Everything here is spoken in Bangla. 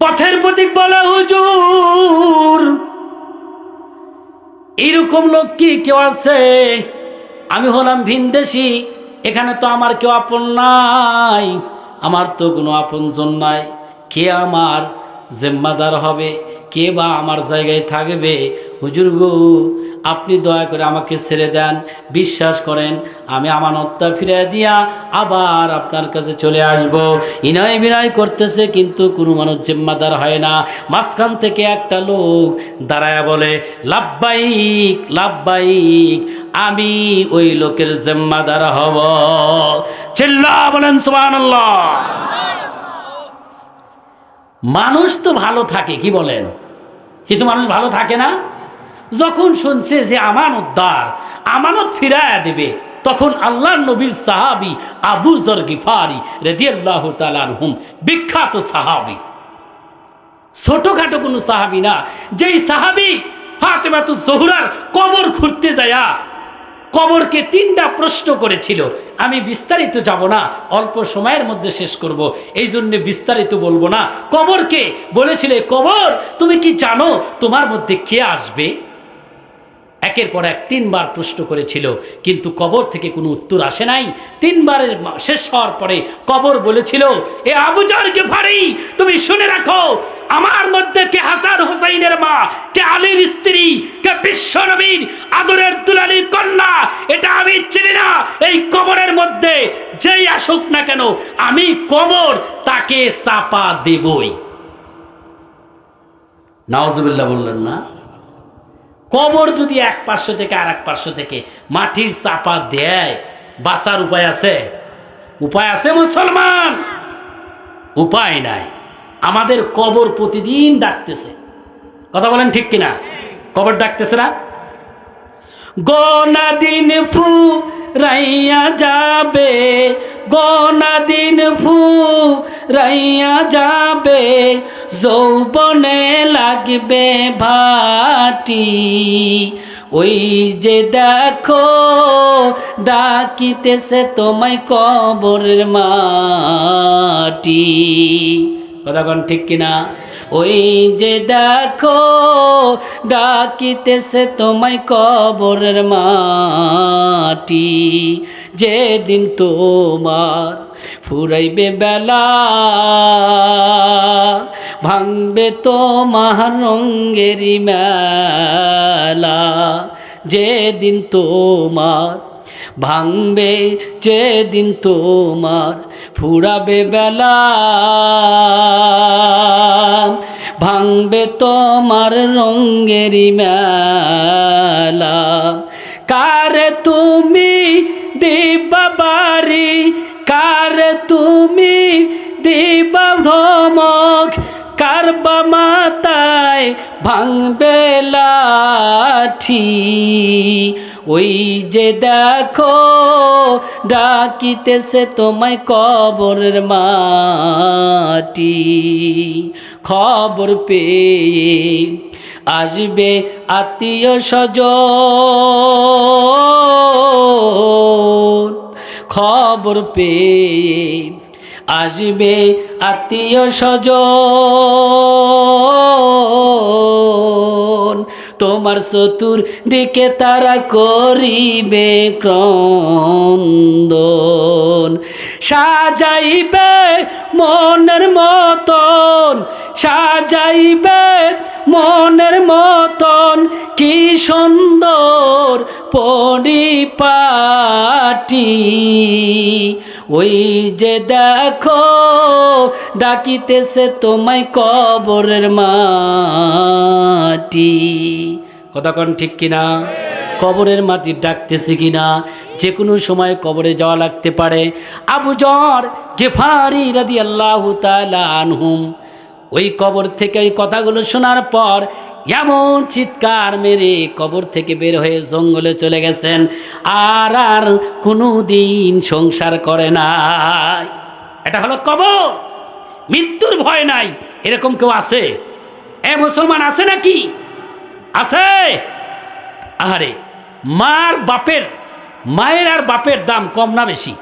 পথের প্রতীক বলে হুজুর। এইরকম লোক কি কেউ আছে? আমি হলাম ভিনদেশি এখানে তো আমার কেউ আপন নাই। আমার তো কোনো আপনজন নাই। কে আমার জিম্মাদার হবে? কে বা আমার জায়গায় থাকবে? হুজুর গো, আপনি দয়া করে আমাকে ছেড়ে দেন, বিশ্বাস করেন, আমি আমানতটা ফিরে দিয়া আবার আপনার কাছে চলে আসব। ইনয় বিনয় করতেছে, কিন্তু কোনো মানুষ জিম্মাদার হয় না। মাঝখান থেকে একটা লোক দাঁড়ায় বলে লাভবাইক লাভবাইক আমি ওই লোকের জিম্মাদার হব। চিল্লা বলেন, সুবহানাল্লাহ। মানুষ তো ভালো থাকে, কি বলেন? কিছু মানুষ ভালো থাকে না? যখন শুনছে যে আমানত দ্বার আমানত ফিরায়া দেবে, তখন আল্লাহ নবীর সাহাবি আবু জর গিফারি রেদিয়াল্লাহ তালানহুম বিখ্যাত সাহাবি। ছোটখাটো কোনো সাহাবি না, যেই সাহাবি ফাতেমাতু জহুরার কবর খুঁড়তে যায়া কবরকে তিনটা প্রশ্ন করেছিল, আমি বিস্তারিত যাব না, অল্প সময়ের মধ্যে শেষ করব, এই জন্য বিস্তারিত বলব না। কবরকে বলেছিলে কবর, তুমি কি জানো তোমার মধ্যে কে আসবে? একের পর এক তিনবার প্রশ্ন করেছিল, কিন্তু কবর থেকে কোনো উত্তর আসে নাই। তিনবারের শেষ হওয়ার পরে কবর বলেছিল, এ আবুজার গেফারি তুমি শুনে রাখো, আমার মধ্যে কে হাসান হুসাইনের মা, কে আলীর স্ত্রী, কে বিশ্ব নবীর আদরের দুলালির কন্যা, এটা আমি চিনি না। এই কবরের মধ্যে যেই আসুক না কেন, আমি কবর তাকে চাপা দেবই। নওয়াজুবিল্লাহ বললেন না কবর যদি এক পার্শ্ব থেকে আর এক পার্শ্ব থেকে মাটির চাপা দেয়, বাঁচার উপায় আছে? উপায় আছে মুসলমান? উপায় নাই। আমাদের কবর প্রতিদিন ডাকতেছে। কথা বলেন ঠিক কিনা? কবর ডাকতেছে না? গোনা দিন ফু রাইয়া যাবে, গোনা দিন ফু রাইয়া যাবে যৌবনে লাগবে ভাটি। ওই যে দেখো, ডাকিতেছে তোমায় কবরের মাটি। কথা কোন ঠিক কিনা? ওই যে দেখো, ডাকিতেছে তোমায় কবরের মাটি। যেদিন তোমার ফুরাইবে বেলা ভাঙবে তোমার রঙ্গেরি মেলা, যেদিন তোমার, ভাঙবে যেদিন তোমার, ফুরাবে বেলা। ভাঙবে তোমার রঙ্গেরি মেলা, কারে তুমি দিবা বাড়ি, কারে তুমি দিবা ধমক কারবা মাতায় ভাঙবে লাঠি? ওই যে দেখো, ডাকিতেছে তোমায় কবরের মাটি। খবর পেয়ে আসবে আত্মীয় স্বজন। খবর পেয়ে আসবে আত্মীয় স্বজন। তোমার চতুর দিকে তারা করিবে ক্রন্দন। সাজাইবে মনের মতন সাজাইবে মনের মতন কি সুন্দর পরিপাটি। ওই যে দেখো, ডাকিতেছে তোমায় কবরের মাটি। কথা কন ঠিক কিনা? কবরের মাটি ডাকতেছে কিনা? যে কোনো সময় কবরে যাওয়া লাগতে পারে। আবু জর গেফারি রাদি আল্লাহ আনহুম ওই কবর থেকে এই কথাগুলো শোনার পর এমন চিৎকার মেরে কবর থেকে বের হয়ে জঙ্গলে চলে গেছেন। আর আর কোনো দিন সংসার করে নাই। এটা হলো কবর। মৃত্যুর ভয় নাই। এরকম কেউ আছে? এ মুসলমান আছে নাকি? আছে? আরে মার বাপের, মায়ের আর বাপের দাম কম না বেশি?